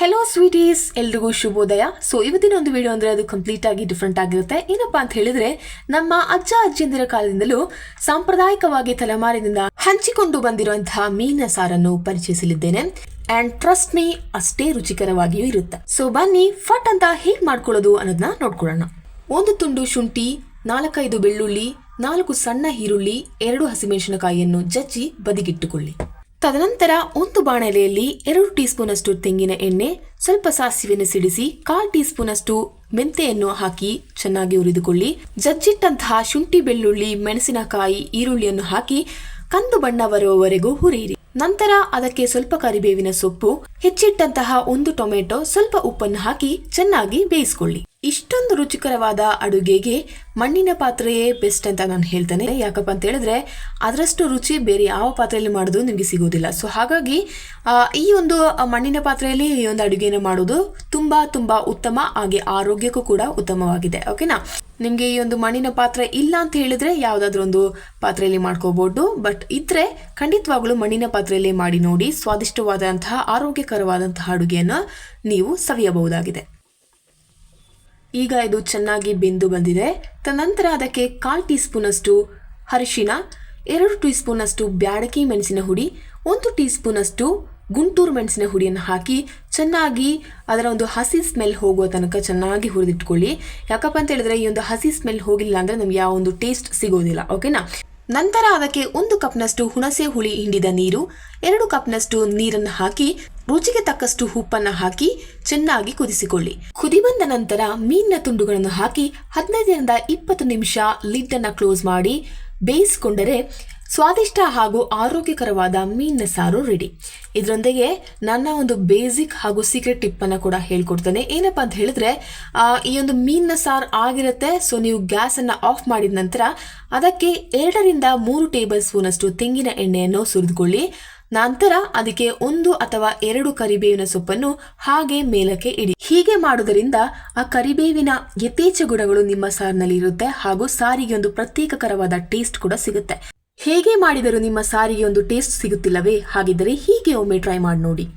Hello sweeties ಎಲ್ರಿಗೂ ಶುಭೋದಯ. So ಇವತ್ತಿನ ಒಂದು ವಿಡಿಯೋ ಅಂದರೆ ಅದು ಕಂಪ್ಲೀಟ್ ಆಗಿ ಡಿಫ್ರೆಂಟ್ ಆಗಿರುತ್ತೆ. ಏನಪ್ಪಾ ಅಂತ ಹೇಳಿದ್ರೆ, ನಮ್ಮ ಅಜ್ಜ, ಅಜ್ಜಿಯಂದಿರ ಕಾಲದಿಂದಲೂ ಸಾಂಪ್ರದಾಯಿಕವಾಗಿ ತಲೆಮಾರಿನಿಂದ ಹಂಚಿಕೊಂಡು ಬಂದಿರುವಂತಹ ಮೀನ ಸಾರನ್ನು ಪರಿಚಯಿಸಲಿದ್ದೇನೆ. ಅಂಡ್ ಟ್ರಸ್ಟ್ ಮೀ ಅಷ್ಟೇ ರುಚಿಕರವಾಗಿಯೂ ಇರುತ್ತೆ. ಸೊ ಬನ್ನಿ, ಫಟ್ ಅಂತ ಹೇಗೆ ಮಾಡ್ಕೊಳ್ಳೋದು ಅನ್ನೋದನ್ನ ನೋಡ್ಕೊಳ್ಳೋಣ. ಒಂದು ತುಂಡು ಶುಂಠಿ, ನಾಲ್ಕೈದು ಬೆಳ್ಳುಳ್ಳಿ, ನಾಲ್ಕು ಸಣ್ಣ ಈರುಳ್ಳಿ, ಎರಡು ಹಸಿಮೆಣಸಿನಕಾಯಿಯನ್ನು ಜಜ್ಜಿ ಬದಿಗಿಟ್ಟುಕೊಳ್ಳಿ. ತದನಂತರ ಒಂದು ಬಾಣಲೆಯಲ್ಲಿ ಎರಡು ಟೀ ಸ್ಪೂನ್ ಅಷ್ಟು ತೆಂಗಿನ ಎಣ್ಣೆ, ಸ್ವಲ್ಪ ಸಾಸಿವೆಯನ್ನು ಸಿಡಿಸಿ ಕಾಲ್ ಟೀ ಸ್ಪೂನ್ ಅಷ್ಟು ಮೆಂತೆಯನ್ನು ಹಾಕಿ ಚೆನ್ನಾಗಿ ಹುರಿದುಕೊಳ್ಳಿ. ಜಜ್ಜಿಟ್ಟಂತಹ ಶುಂಠಿ, ಬೆಳ್ಳುಳ್ಳಿ, ಮೆಣಸಿನಕಾಯಿ, ಈರುಳ್ಳಿಯನ್ನು ಹಾಕಿ ಕಂದು ಬಣ್ಣ ಬರುವವರೆಗೂ ಹುರಿಯಿರಿ. ನಂತರ ಅದಕ್ಕೆ ಸ್ವಲ್ಪ ಕರಿಬೇವಿನ ಸೊಪ್ಪು, ಹೆಚ್ಚಿಟ್ಟಂತಹ ಒಂದು ಟೊಮೆಟೊ, ಸ್ವಲ್ಪ ಉಪ್ಪನ್ನು ಹಾಕಿ ಚೆನ್ನಾಗಿ ಬೇಯಿಸಿಕೊಳ್ಳಿ. ಇಷ್ಟೊಂದು ರುಚಿಕರವಾದ ಅಡುಗೆಗೆ ಮಣ್ಣಿನ ಪಾತ್ರೆಯೇ ಬೆಸ್ಟ್ ಅಂತ ನಾನು ಹೇಳ್ತೇನೆ. ಯಾಕಪ್ಪ ಅಂತ ಹೇಳಿದ್ರೆ, ಅದರಷ್ಟು ರುಚಿ ಬೇರೆ ಯಾವ ಪಾತ್ರೆಯಲ್ಲಿ ಮಾಡೋದು ನಿಮಗೆ ಸಿಗೋದಿಲ್ಲ ಸೊ ಹಾಗಾಗಿ ಈ ಒಂದು ಮಣ್ಣಿನ ಪಾತ್ರೆಯಲ್ಲಿ ಈ ಒಂದು ಅಡುಗೆನ ಮಾಡೋದು ತುಂಬ ತುಂಬ ಉತ್ತಮ, ಹಾಗೆ ಆರೋಗ್ಯಕ್ಕೂ ಕೂಡ ಉತ್ತಮವಾಗಿದೆ. ಓಕೆನಾ ನಿಮಗೆ ಈ ಒಂದು ಮಣ್ಣಿನ ಪಾತ್ರೆ ಇಲ್ಲ ಅಂತ ಹೇಳಿದ್ರೆ ಯಾವುದಾದ್ರೂ ಒಂದು ಪಾತ್ರೆಯಲ್ಲಿ ಮಾಡ್ಕೋಬಹುದು ಬಟ್ ಇದ್ರೆ ಖಂಡಿತವಾಗ್ಲೂ ಮಣ್ಣಿನ ಪಾತ್ರೆಯಲ್ಲಿ ಮಾಡಿ ನೋಡಿ, ಸ್ವಾದಿಷ್ಟವಾದಂತಹ, ಆರೋಗ್ಯಕರವಾದಂತಹ ಅಡುಗೆಯನ್ನು ನೀವು ಸವಿಯಬಹುದಾಗಿದೆ. ಈಗ ಇದು ಚೆನ್ನಾಗಿ ಬೆಂದು ಬಂದಿದೆ. ತದನಂತರ ಅದಕ್ಕೆ ಕಾಲು ಟೀ ಸ್ಪೂನಷ್ಟು ಅರಿಶಿನ ಎರಡು ಟೀ ಸ್ಪೂನಷ್ಟು ಬ್ಯಾಡಕಿ ಮೆಣಸಿನ ಹುಡಿ, ಒಂದು ಟೀ ಸ್ಪೂನಷ್ಟು ಗುಂಟೂರು ಮೆಣಸಿನ ಹುಡಿಯನ್ನು ಹಾಕಿ ಚೆನ್ನಾಗಿ ಅದರ ಒಂದು ಹಸಿ ಸ್ಮೆಲ್ ಹೋಗುವ ತನಕ ಚೆನ್ನಾಗಿ ಹುರಿದಿಟ್ಕೊಳ್ಳಿ. ಯಾಕಪ್ಪ ಅಂತ ಹೇಳಿದ್ರೆ ಈ ಒಂದು ಹಸಿ ಸ್ಮೆಲ್ ಹೋಗಿಲ್ಲ ಅಂದ್ರೆ ನಮ್ಗೆ ಯಾವ ಒಂದು ಟೇಸ್ಟ್ ಸಿಗೋದಿಲ್ಲ. ಓಕೆನಾ? ನಂತರ ಅದಕ್ಕೆ ಒಂದು ಕಪ್ನಷ್ಟು ಹುಣಸೆ ಹುಳಿ ಹಿಂಡಿದ ನೀರು, ಎರಡು ಕಪ್ನಷ್ಟು ನೀರನ್ನು ಹಾಕಿ, ರುಚಿಗೆ ತಕ್ಕಷ್ಟು ಉಪ್ಪನ್ನು ಹಾಕಿ ಚೆನ್ನಾಗಿ ಕುದಿಸಿಕೊಳ್ಳಿ. ಕುದಿ ಬಂದ ನಂತರ ಮೀನಿನ ತುಂಡುಗಳನ್ನು ಹಾಕಿ ಹದಿನೈದರಿಂದ ಇಪ್ಪತ್ತು ನಿಮಿಷ ಲಿಡ್ ಕ್ಲೋಸ್ ಮಾಡಿ ಬೇಯಿಸಿಕೊಂಡರೆ ಸ್ವಾದಿಷ್ಟ ಹಾಗೂ ಆರೋಗ್ಯಕರವಾದ ಮೀನಿನ ಸಾರು ರೆಡಿ ಇದರೊಂದಿಗೆ ನನ್ನ ಒಂದು ಬೇಸಿಕ್ ಹಾಗೂ ಸೀಕ್ರೆಟ್ ಟಿಪ್ ಅನ್ನ ಕೂಡ ಹೇಳ್ಕೊಡ್ತೇನೆ. ಏನಪ್ಪಾ ಅಂತ ಹೇಳಿದ್ರೆ ಈ ಒಂದು ಮೀನಿನ ಸಾರು ಆಗಿರುತ್ತೆ ಸೊ ನೀವು ಗ್ಯಾಸ್ ಅನ್ನ ಆಫ್ ಮಾಡಿದ ನಂತರ ಅದಕ್ಕೆ ಎರಡರಿಂದ ಮೂರು ಟೇಬಲ್ ಸ್ಪೂನ್ ಅಷ್ಟು ತೆಂಗಿನ ಎಣ್ಣೆಯನ್ನು ಸುರಿದುಕೊಳ್ಳಿ. ನಂತರ ಅದಕ್ಕೆ ಒಂದು ಅಥವಾ ಎರಡು ಕರಿಬೇವಿನ ಸೊಪ್ಪನ್ನು ಹಾಗೆ ಮೇಲಕ್ಕೆ ಇಡಿ. ಹೀಗೆ ಮಾಡುವುದರಿಂದ ಆ ಕರಿಬೇವಿನ ಯಥೇಚ್ಛ ಗುಣಗಳು ನಿಮ್ಮ ಸಾರಿನಲ್ಲಿ ಇರುತ್ತೆ ಹಾಗೂ ಸಾರಿಗೆ ಒಂದು ಪ್ರತ್ಯೇಕಕರವಾದ ಟೇಸ್ಟ್ ಕೂಡ ಸಿಗುತ್ತೆ. ಹೇಗೆ ಮಾಡಿದರೂ ನಿಮ್ಮ ಸಾರಿಗೆ ಒಂದು ಟೇಸ್ಟ್ ಸಿಗುತ್ತಿಲ್ಲವೇ? ಹಾಗಿದ್ದರೆ ಹೀಗೆ ಒಮ್ಮೆ ಟ್ರೈ ಮಾಡಿ ನೋಡಿ.